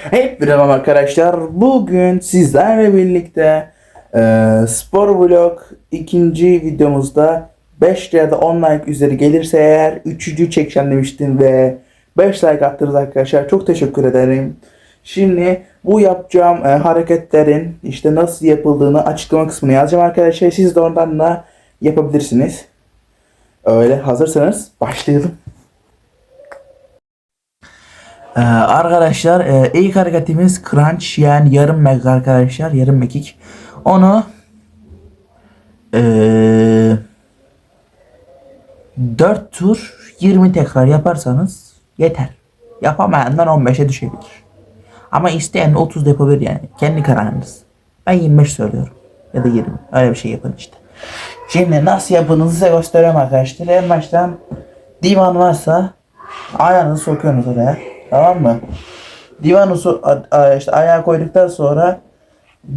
Hep merhaba arkadaşlar. Bugün sizlerle birlikte e, spor vlog ikinci videomuzda 5 ya da 10 like üzeri gelirse eğer 3. çekeceğim demiştim ve 5 like attınız arkadaşlar. Çok teşekkür ederim. Şimdi bu yapacağım e, hareketlerin işte nasıl yapıldığını açıklama kısmına yazacağım arkadaşlar. Siz de oradan da yapabilirsiniz. Öyle hazırsanız başlayalım. Ee, arkadaşlar e, ilk hareketimiz crunch yani yarım meg arkadaşlar yarım mekik. Onu e, 4 tur 20 tekrar yaparsanız yeter. Yapamayandan 15'e düşebilir. Ama isteyen 30 da yapabilir yani. Kendi kararınız. Ben 25 söylüyorum. Ya da 20. Öyle bir şey yapın işte. Şimdi nasıl yapılığını size göstereyim arkadaşlar. En baştan divan varsa ayağınızı sokuyorsunuz oraya. Tamam mı? A- a- işte ayağa koyduktan sonra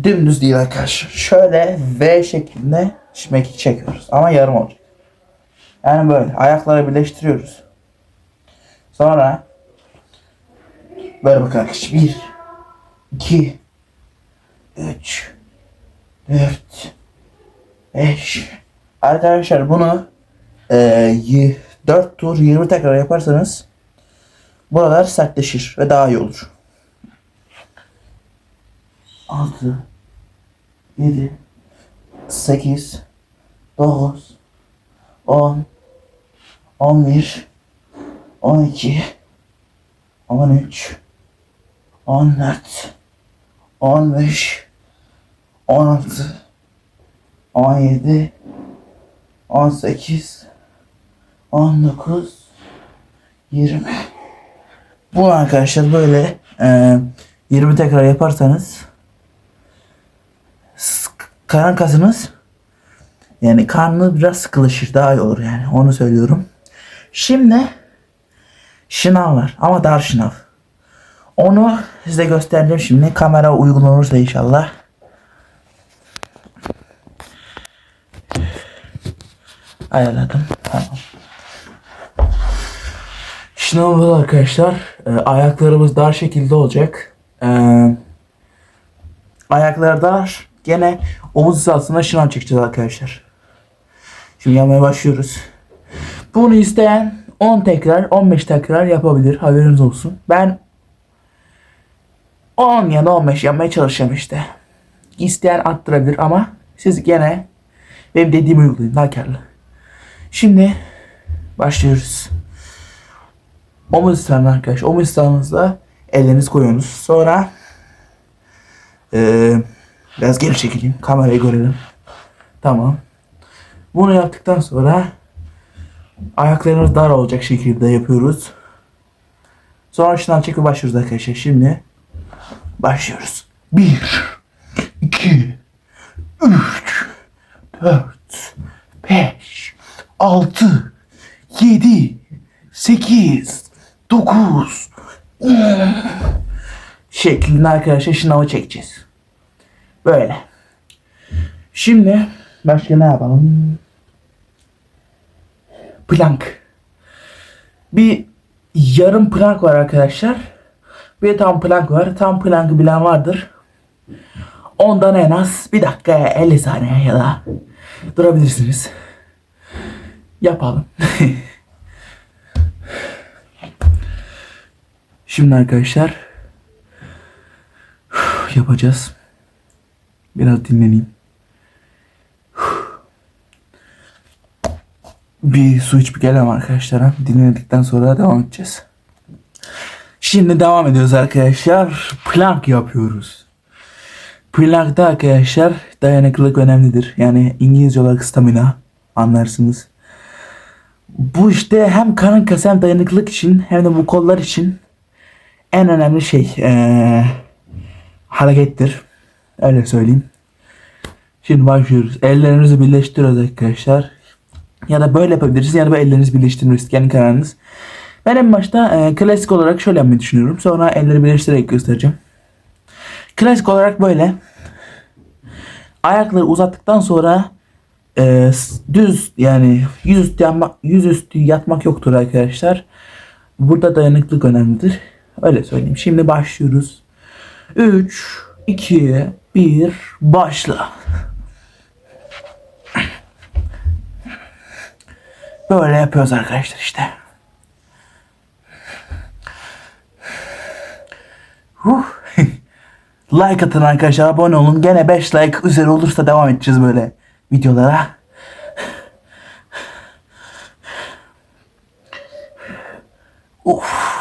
dümdüz değil arkadaşlar. Şöyle V şeklinde mekik çekiyoruz. Ama yarım olacak. Yani böyle ayakları birleştiriyoruz. Sonra böyle bakın arkadaşlar. 1 2 3 4 5 Arkadaşlar bunu e, 4 tur 20 tekrar yaparsanız buralar sertleşir ve daha iyi olur. 6 7 8 9 10 11 12 13 14 15 16 17 18 19 20 Bu arkadaşlar böyle e, 20 tekrar yaparsanız karın kasınız yani karnı biraz sıkılışır daha iyi olur yani onu söylüyorum. Şimdi şınav var ama dar şınav. Onu size göstereceğim şimdi. Kamera uygun olursa inşallah. Ayarladım. Tamam. Şınavı arkadaşlar. e, ayaklarımız dar şekilde olacak. E, ayaklar dar. Gene omuz hizasına şınav çekeceğiz arkadaşlar. Şimdi yapmaya başlıyoruz. Bunu isteyen 10 tekrar 15 tekrar yapabilir. Haberiniz olsun. Ben 10 ya da 15 yapmaya çalışacağım işte. İsteyen arttırabilir ama siz gene benim dediğimi uygulayın. Daha karlı. Şimdi başlıyoruz. Omuz isteyen arkadaş. Omuz isteğinizde ellerinizi koyuyorsunuz. Sonra eee biraz geri çekileyim. Kamerayı görelim. Tamam. Bunu yaptıktan sonra ayaklarınız dar olacak şekilde yapıyoruz. Sonra şınav çekip başlıyoruz arkadaşlar. Şimdi başlıyoruz. 1 2 3 4 5 6 7 8 9 10 şeklinde arkadaşlar şınavı çekeceğiz. Böyle. Şimdi başka ne yapalım? Plank. Bir yarım plank var arkadaşlar. Bir tam plank var. Tam plankı bilen vardır. Ondan en az bir dakika 50 saniye ya da durabilirsiniz. Yapalım. Şimdi arkadaşlar yapacağız. Biraz dinleneyim. Bir su içip gelelim arkadaşlar. Dinledikten sonra devam edeceğiz. Şimdi devam ediyoruz arkadaşlar. Plank yapıyoruz. Plank'ta arkadaşlar dayanıklılık önemlidir. Yani İngilizce olarak stamina anlarsınız. Bu işte hem karın kası hem dayanıklılık için hem de bu kollar için en önemli şey eee, harekettir. Öyle söyleyeyim. Şimdi başlıyoruz. Ellerinizi birleştiriyoruz arkadaşlar. Ya da böyle yapabilirsiniz ya da böyle ellerinizi birleştiririz. Kendi kararınız. Ben en başta e, klasik olarak şöyle yapmayı düşünüyorum. Sonra elleri birleştirerek göstereceğim. Klasik olarak böyle. Ayakları uzattıktan sonra e, düz yani yüzüstü yatmak, yüzüstü yatmak yoktur arkadaşlar. Burada dayanıklık önemlidir. Öyle söyleyeyim. Şimdi başlıyoruz. 3, 2, 1, başla. Böyle yapıyoruz arkadaşlar işte. Huh. like atın arkadaşlar abone olun. Gene 5 like üzeri olursa devam edeceğiz böyle videolara. Uf.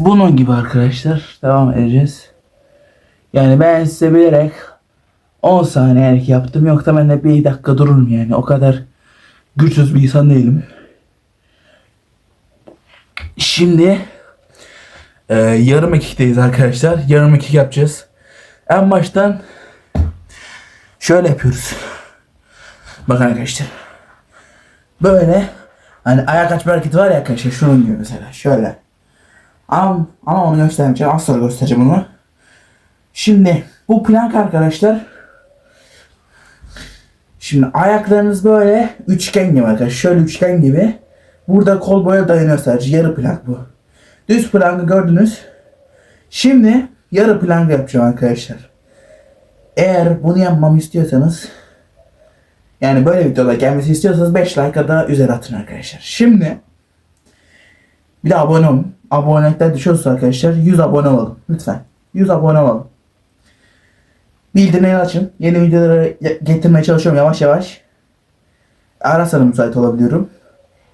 Bunun gibi arkadaşlar devam edeceğiz. Yani ben size bilerek 10 saniyelik yaptım. Yoksa ben de bir dakika dururum yani. O kadar güçsüz bir insan değilim. Şimdi e, yarım ekikteyiz arkadaşlar. Yarım ekik yapacağız. En baştan şöyle yapıyoruz. Bakın arkadaşlar. Böyle hani ayak açma hareketi var ya arkadaşlar. Şunun gibi mesela. Şöyle. Ama, ama onu göstermeyeceğim. Az sonra göstereceğim onu. Şimdi bu plank arkadaşlar. Şimdi ayaklarınız böyle üçgen gibi arkadaşlar. Şöyle üçgen gibi. Burada kol boya dayanıyor sadece. Yarı plank bu. Düz plankı gördünüz. Şimdi yarı plank yapacağım arkadaşlar. Eğer bunu yapmamı istiyorsanız yani böyle videoda gelmesi istiyorsanız 5 like da üzeri atın arkadaşlar. Şimdi bir de abone olun. Abonelikler düşüyorsa arkadaşlar 100 abone olalım. Lütfen. 100 abone olalım. Bildirimleri açın. Yeni videoları getirmeye çalışıyorum yavaş yavaş. Ara sıra müsait olabiliyorum.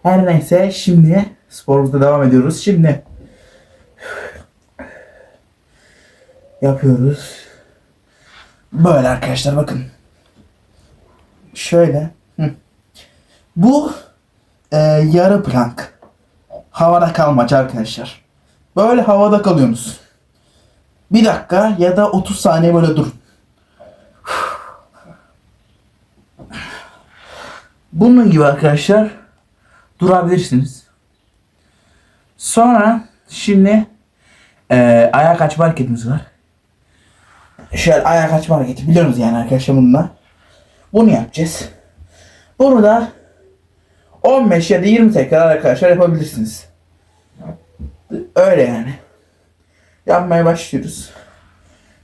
Her neyse şimdi sporumuzda devam ediyoruz. Şimdi yapıyoruz. Böyle arkadaşlar bakın. Şöyle. Bu e, yarı plank. Havada kalmaca arkadaşlar. Böyle havada kalıyorsunuz. Bir dakika ya da 30 saniye böyle durun. Bunun gibi arkadaşlar durabilirsiniz. Sonra şimdi e, ayak açma hareketimiz var. Şöyle ayak açma hareketi biliyorsunuz yani arkadaşlar bununla. Bunu yapacağız. Bunu da 15 ya da 20 tekrar arkadaşlar yapabilirsiniz. Öyle yani. Yapmaya başlıyoruz.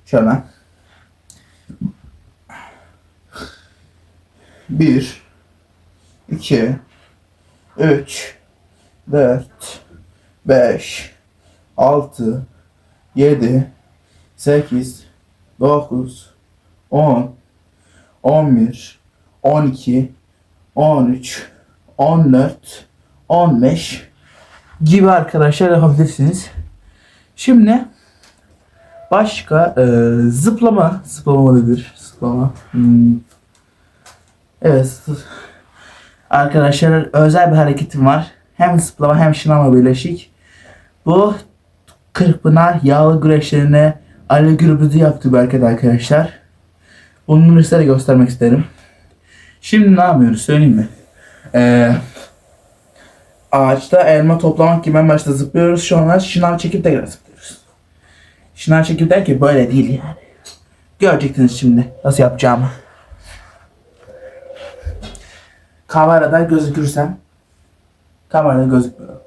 Şöyle. Bir, iki, üç, dört, beş, altı, yedi, sekiz, dokuz, on, on bir, on iki, on üç, on dört, on beş gibi arkadaşlar yapabilirsiniz. Şimdi başka e, zıplama, zıplama nedir? Zıplama. Hmm. Evet. Arkadaşlar özel bir hareketim var. Hem zıplama hem şınavla birleşik. Bu Kırkpınar yağlı güreşlerine Ali Gürbüz'ü yaptı belki arkadaşlar. Bunu size de göstermek isterim. Şimdi ne yapıyoruz söyleyeyim mi? Ee, ağaçta elma toplamak gibi en başta zıplıyoruz. Şu an şınav çekip tekrar zıplıyoruz. Şınav çekip derken böyle değil yani. Göreceksiniz şimdi nasıl yapacağımı. Kamerada gözükürsem kamerada gözükmüyorum.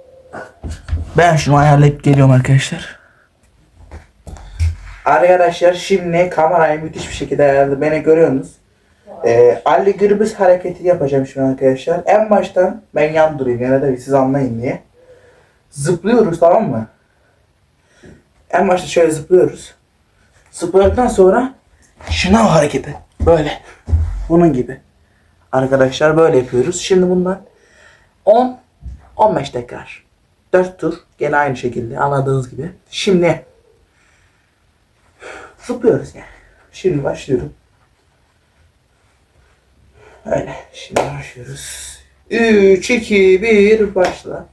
Ben şunu ayarlayıp geliyorum arkadaşlar. Arkadaşlar şimdi kamerayı müthiş bir şekilde ayarladım. Beni görüyorsunuz. Ee, Ali Gürbüz hareketi yapacağım şimdi arkadaşlar. En baştan ben yan durayım gene de siz anlayın diye. Zıplıyoruz tamam mı? En başta şöyle zıplıyoruz. Zıpladıktan sonra şınav hareketi. Böyle. Bunun gibi. Arkadaşlar böyle yapıyoruz. Şimdi bundan 10 15 tekrar. 4 tur. Gene aynı şekilde anladığınız gibi. Şimdi zıplıyoruz yani. Şimdi başlıyorum. Öyle. Şimdi başlıyoruz. 3, 2, 1 başla.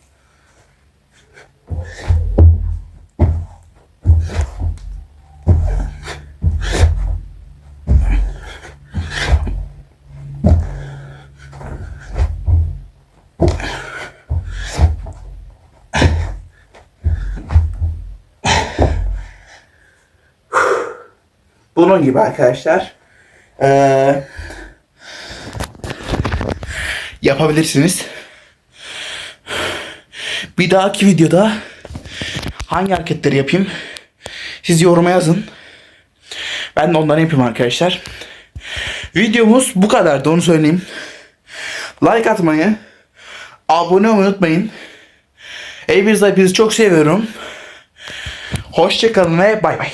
Bunun gibi arkadaşlar. Ee, yapabilirsiniz. Bir dahaki videoda hangi hareketleri yapayım? Siz yoruma yazın. Ben de onları yapayım arkadaşlar. Videomuz bu kadardı onu söyleyeyim. Like atmayı, abone olmayı unutmayın. Hepinizi çok seviyorum. Hoşçakalın ve bay bay.